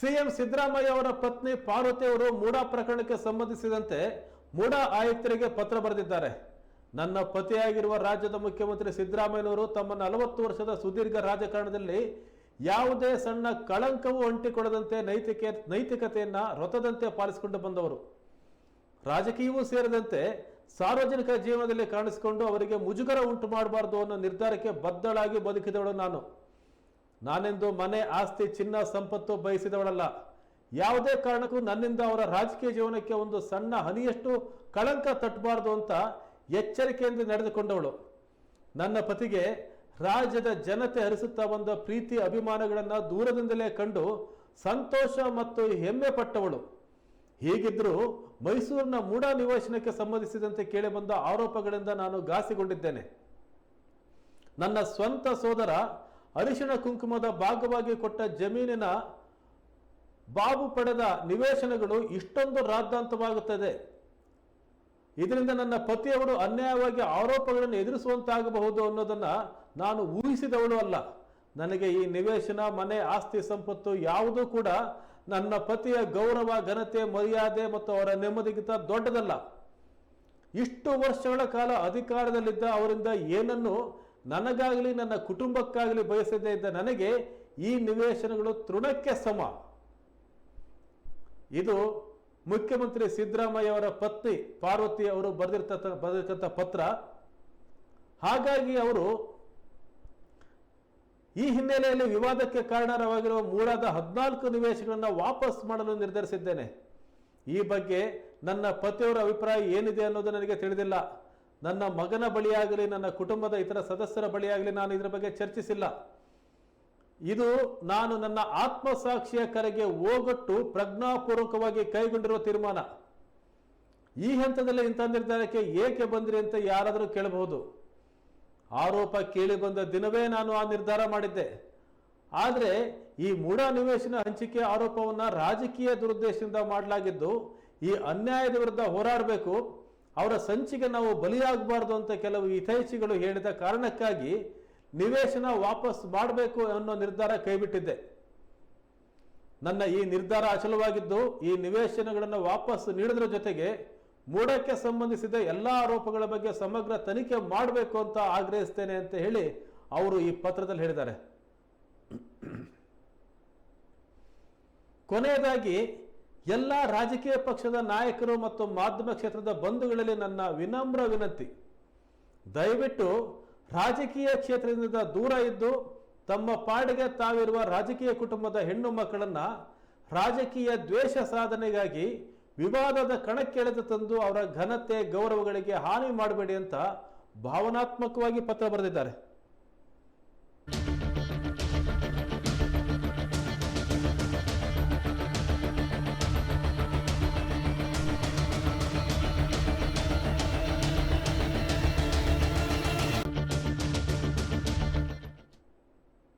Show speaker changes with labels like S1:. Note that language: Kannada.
S1: ಸಿಎಂ ಸಿದ್ದರಾಮಯ್ಯ ಅವರ ಪತ್ನಿ ಪಾರ್ವತಿ ಅವರು ಮೂಡಾ ಪ್ರಕರಣಕ್ಕೆ ಸಂಬಂಧಿಸಿದಂತೆ ಮೂಡಾ ಆಯುಕ್ತರಿಗೆ ಪತ್ರ ಬರೆದಿದ್ದಾರೆ. ನನ್ನ ಪತಿಯಾಗಿರುವ ರಾಜ್ಯದ ಮುಖ್ಯಮಂತ್ರಿ ಸಿದ್ದರಾಮಯ್ಯನವರು ತಮ್ಮ ನಲವತ್ತು ವರ್ಷದ ಸುದೀರ್ಘ ರಾಜಕಾರಣದಲ್ಲಿ ಯಾವುದೇ ಸಣ್ಣ ಕಳಂಕವೂ ಅಂಟಿಕೊಳ್ಳದಂತೆ ನೈತಿಕ, ನೈತಿಕತೆಯನ್ನ ರಥದಂತೆ ಪಾಲಿಸಿಕೊಂಡು ಬಂದವರು. ರಾಜಕೀಯವೂ ಸೇರಿದಂತೆ ಸಾರ್ವಜನಿಕ ಜೀವನದಲ್ಲಿ ಕಾಣಿಸಿಕೊಂಡು ಅವರಿಗೆ ಮುಜುಗರ ಉಂಟು ಮಾಡಬಾರದು ಅನ್ನೋ ನಿರ್ಧಾರಕ್ಕೆ ಬದ್ಧಳಾಗಿ ಬದುಕಿದವಳು ನಾನು. ನಾನೆಂದು ಮನೆ, ಆಸ್ತಿ, ಚಿನ್ನ, ಸಂಪತ್ತು ಬಯಸಿದವಳಲ್ಲ. ಯಾವುದೇ ಕಾರಣಕ್ಕೂ ನನ್ನಿಂದ ಅವರ ರಾಜಕೀಯ ಜೀವನಕ್ಕೆ ಒಂದು ಸಣ್ಣ ಹನಿಯಷ್ಟು ಕಳಂಕ ತಟ್ಟಬಾರದು ಅಂತ ಎಚ್ಚರಿಕೆಯಿಂದ ನಡೆದುಕೊಂಡವಳು. ನನ್ನ ಪತಿಗೆ ರಾಜ್ಯದ ಜನತೆ ಹರಿಸುತ್ತಾ ಬಂದ ಪ್ರೀತಿ ಅಭಿಮಾನಗಳನ್ನು ದೂರದಿಂದಲೇ ಕಂಡು ಸಂತೋಷ ಮತ್ತು ಹೆಮ್ಮೆ ಪಟ್ಟವಳು. ಹೀಗಿದ್ರೂ ಮೈಸೂರಿನ ಮೂಡ ನಿವೇಶನಕ್ಕೆ ಸಂಬಂಧಿಸಿದಂತೆ ಕೇಳಿಬಂದ ಆರೋಪಗಳಿಂದ ನಾನು ಘಾಸಿಗೊಂಡಿದ್ದೇನೆ. ನನ್ನ ಸ್ವಂತ ಸೋದರ ಅರಿಶಿಣ ಕುಂಕುಮದ ಭಾಗವಾಗಿ ಕೊಟ್ಟ ಜಮೀನಿನ ಬಾಬು ಪಡೆದ ನಿವೇಶನಗಳು ಇಷ್ಟೊಂದು ರಾದ್ದಾಂತವಾಗುತ್ತದೆ ಇದರಿಂದ ನನ್ನ ಪತಿಯವರು ಅನ್ಯಾಯವಾಗಿ ಆರೋಪಗಳನ್ನು ಎದುರಿಸುವಂತಾಗಬಹುದು ಅನ್ನೋದನ್ನ ನಾನು ಊಹಿಸಿದವಳು ಅಲ್ಲ. ನನಗೆ ಈ ನಿವೇಶನ, ಮನೆ, ಆಸ್ತಿ, ಸಂಪತ್ತು ಯಾವುದೂ ಕೂಡ ನನ್ನ ಪತಿಯ ಗೌರವ, ಘನತೆ, ಮರ್ಯಾದೆ ಮತ್ತು ಅವರ ನೆಮ್ಮದಿಗಿಂತ ದೊಡ್ಡದಲ್ಲ. ಇಷ್ಟು ವರ್ಷಗಳ ಕಾಲ ಅಧಿಕಾರದಲ್ಲಿದ್ದ ಅವರಿಂದ ಏನನ್ನು ನನಗಾಗಲಿ, ನನ್ನ ಕುಟುಂಬಕ್ಕಾಗಲಿ ಬಯಸದೇ ಇದ್ದ ನನಗೆ ಈ ನಿವೇಶನಗಳು ತೃಣಕ್ಕೆ ಸಮ. ಇದು ಮುಖ್ಯಮಂತ್ರಿ ಸಿದ್ದರಾಮಯ್ಯ ಅವರ ಪತ್ನಿ ಪಾರ್ವತಿ ಅವರು ಬರೆದಿರ್ತ ಬರೆದಿರ್ತಕ್ಕಂಥ ಪತ್ರ. ಹಾಗಾಗಿ ಅವರು ಈ ಹಿನ್ನೆಲೆಯಲ್ಲಿ ವಿವಾದಕ್ಕೆ ಕಾರಣವಾಗಿರುವ ಮೂಡಾದ ಹದಿನಾಲ್ಕು ನಿವೇಶಗಳನ್ನು ವಾಪಸ್ ಮಾಡಲು ನಿರ್ಧರಿಸಿದ್ದೇನೆ. ಈ ಬಗ್ಗೆ ನನ್ನ ಪತಿಯವರ ಅಭಿಪ್ರಾಯ ಏನಿದೆ ಅನ್ನೋದು ನನಗೆ ತಿಳಿದಿಲ್ಲ. ನನ್ನ ಮಗನ ಬಳಿಯಾಗಲಿ, ನನ್ನ ಕುಟುಂಬದ ಇತರ ಸದಸ್ಯರ ಬಳಿಯಾಗಲಿ ನಾನು ಇದರ ಬಗ್ಗೆ ಚರ್ಚಿಸಿಲ್ಲ. ಇದು ನಾನು ನನ್ನ ಆತ್ಮಸಾಕ್ಷಿಯ ಕರೆಗೆ ಹೋಗೊಟ್ಟು ಪ್ರಜ್ಞಾಪೂರ್ವಕವಾಗಿ ಕೈಗೊಂಡಿರುವ ತೀರ್ಮಾನ. ಈ ಹಂತದಲ್ಲಿ ಇಂಥ ನಿರ್ಧಾರಕ್ಕೆ ಏಕೆ ಬಂದ್ರಿ ಅಂತ ಯಾರಾದರೂ ಕೇಳಬಹುದು. ಆರೋಪ ಕೇಳಿ ಬಂದ ದಿನವೇ ನಾನು ಆ ನಿರ್ಧಾರ ಮಾಡಿದ್ದೆ. ಆದರೆ ಈ ಮೂಢ ನಿವೇಶನ ಹಂಚಿಕೆ ಆರೋಪವನ್ನು ರಾಜಕೀಯ ದುರುದ್ದೇಶದಿಂದ ಮಾಡಲಾಗಿದ್ದು, ಈ ಅನ್ಯಾಯದ ವಿರುದ್ಧ ಹೋರಾಡಬೇಕು ಅವರ ಸಂಚಿಗೆ ನಾವು ಬಲಿಯಾಗಬಾರ್ದು ಅಂತ ಕೆಲವು ಹಿತೈಷಿಗಳು ಹೇಳಿದ ಕಾರಣಕ್ಕಾಗಿ ನಿವೇಶನ ವಾಪಸ್ ಮಾಡಬೇಕು ಅನ್ನೋ ನಿರ್ಧಾರ ಕೈಬಿಟ್ಟಿದ್ದೆ. ನನ್ನ ಈ ನಿರ್ಧಾರ ಅಚಲವಾಗಿದ್ದು, ಈ ನಿವೇಶನಗಳನ್ನು ವಾಪಸ್ ನೀಡಿದ್ರ ಜೊತೆಗೆ ಮೂಡಕ್ಕೆ ಸಂಬಂಧಿಸಿದ ಎಲ್ಲ ಆರೋಪಗಳ ಬಗ್ಗೆ ಸಮಗ್ರ ತನಿಖೆ ಮಾಡಬೇಕು ಅಂತ ಆಗ್ರಹಿಸ್ತೇನೆ ಅಂತ ಹೇಳಿ ಅವರು ಈ ಪತ್ರದಲ್ಲಿ ಹೇಳಿದ್ದಾರೆ. ಕೊನೆಯದಾಗಿ ಎಲ್ಲ ರಾಜಕೀಯ ಪಕ್ಷದ ನಾಯಕರು ಮತ್ತು ಮಾಧ್ಯಮ ಕ್ಷೇತ್ರದ ಬಂಧುಗಳಲ್ಲಿ ನನ್ನ ವಿನಮ್ರ ವಿನಂತಿ. ದಯವಿಟ್ಟು ರಾಜಕೀಯ ಕ್ಷೇತ್ರದಿಂದ ದೂರ ಇದ್ದು ತಮ್ಮ ಪಾಡಿಗೆ ತಾವಿರುವ ರಾಜಕೀಯ ಕುಟುಂಬದ ಹೆಣ್ಣು ಮಕ್ಕಳನ್ನು ರಾಜಕೀಯ ದ್ವೇಷ ಸಾಧನೆಗಾಗಿ ವಿವಾದದ ಕಣಕ್ಕೆಳೆದು ತಂದು ಅವರ ಘನತೆ ಗೌರವಗಳಿಗೆ ಹಾನಿ ಮಾಡಬೇಡಿ ಅಂತ ಭಾವನಾತ್ಮಕವಾಗಿ ಪತ್ರ ಬರೆದಿದ್ದಾರೆ.